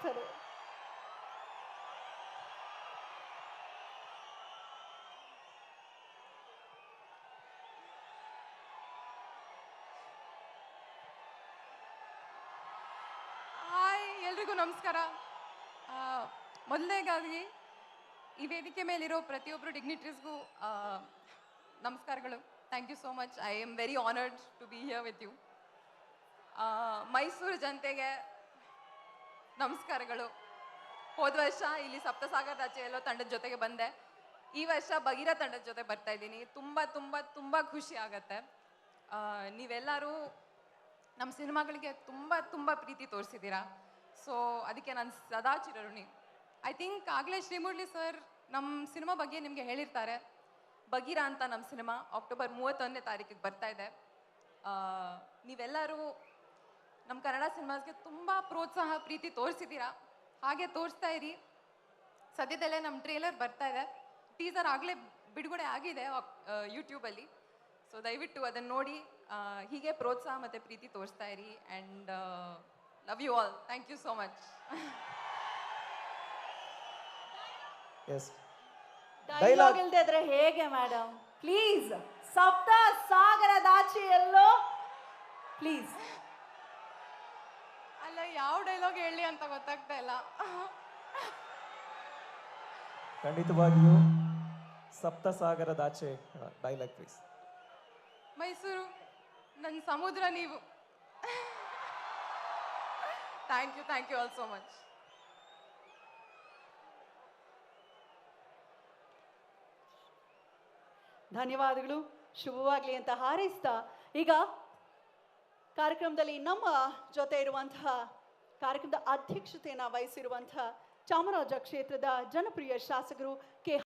Hi, ಎಲ್ರಿಗೂ ನಮಸ್ಕಾರ. ಮೊದಲನೇಗಾಗಿ ಈ ವೇದಿಕೆ ಮೇಲಿರೋ ಪ್ರತಿಯೊಬ್ಬರು ಡಿಗ್ನಿಟ್ರೀಸ್ಗೂ ನಮಸ್ಕಾರಗಳು. Thank you so much I am very honoured to be here with you Mysuru ಜನತೆಗೆ ನಮಸ್ಕಾರಗಳು. ಹೋದ ವರ್ಷ ಇಲ್ಲಿ ಸಪ್ತಸಾಗರದಾಚೆ ಎಲ್ಲೋ ತಂಡದ ಜೊತೆಗೆ ಬಂದೆ. ಈ ವರ್ಷ ಬಗೀರ ತಂಡದ ಜೊತೆ ಬರ್ತಾ ಇದ್ದೀನಿ. ತುಂಬ ತುಂಬ ತುಂಬ ಖುಷಿ ಆಗತ್ತೆ. ನೀವೆಲ್ಲರೂ ನಮ್ಮ ಸಿನಿಮಾಗಳಿಗೆ ತುಂಬ ತುಂಬ ಪ್ರೀತಿ ತೋರಿಸಿದ್ದೀರಾ. ಸೊ ಅದಕ್ಕೆ ನಾನು ಸದಾ ಚಿರಋಣಿ. ಐ ಥಿಂಕ್ ಆಗಲೇ ಶ್ರೀಮುರಳಿ ಸರ್ ನಮ್ಮ ಸಿನಿಮಾ ಬಗ್ಗೆ ನಿಮಗೆ ಹೇಳಿರ್ತಾರೆ. ಬಗೀರ ಅಂತ ನಮ್ಮ ಸಿನಿಮಾ ಅಕ್ಟೋಬರ್ ಮೂವತ್ತೊಂದನೇ ತಾರೀಕಿಗೆ ಬರ್ತಾ ಇದೆ. ನೀವೆಲ್ಲರೂ ನಮ್ಮ ಕನ್ನಡ ಸಿನಿಮಾಸ್ಗೆ ತುಂಬ ಪ್ರೋತ್ಸಾಹ ಪ್ರೀತಿ ತೋರಿಸಿದ್ದೀರಾ ಹಾಗೆ ತೋರಿಸ್ತಾ ಇರಿ. ಸದ್ಯದಲ್ಲೇ ನಮ್ಮ ಟ್ರೇಲರ್ ಬರ್ತಾ ಇದೆ. ಟೀಸರ್ ಆಗಲೇ ಬಿಡುಗಡೆ ಆಗಿದೆ ಯೂಟ್ಯೂಬಲ್ಲಿ. ಸೊ ದಯವಿಟ್ಟು ಅದನ್ನು ನೋಡಿ ಹೀಗೆ ಪ್ರೋತ್ಸಾಹ ಮತ್ತು ಪ್ರೀತಿ ತೋರಿಸ್ತಾ ಇರಿ. And love you all. Thank you so much. Yes dialogue ಇಲ್ದೇ ಇದ್ರೆ ಹೇಗೆ ಮೇಡಮ್ ಪ್ಲೀಸ್ ಸಪ್ತ ಸಾಗರದಾಚೆ ಎಲ್ಲೋ? ಪ್ಲೀಸ್ ಡೈಲಾಗ್ ಹೇಳಿ ಅಂತ ಗೊತ್ತಾಗ್ತಾ ಇಲ್ಲ. ಖಂಡಿತವಾಗಿಯೂ ಸಪ್ತಸಾಗರದಾಚೆ ಡೈಲಾಗ್ ಪ್ಲೀಸ್ ಮೈಸೂರು ನನ್ನ ಸಮುದ್ರ ನೀವು. Thank you thank you all so much ಧನ್ಯವಾದಗಳು. ಶುಭವಾಗಲಿ ಅಂತ ಹಾರೈಸ್ತಾ ಈಗ ಕಾರ್ಯಕ್ರಮದಲ್ಲಿ ನಮ್ಮ ಜೊತೆ ಇರುವಂತಹ ಕಾರ್ಯಕ್ರಮದ ಅಧ್ಯಕ್ಷತೆಯನ್ನು ವಹಿಸಿರುವಂತಹ ಚಾಮರಾಜ ಕ್ಷೇತ್ರದ ಜನಪ್ರಿಯ ಶಾಸಕರು ಕೆ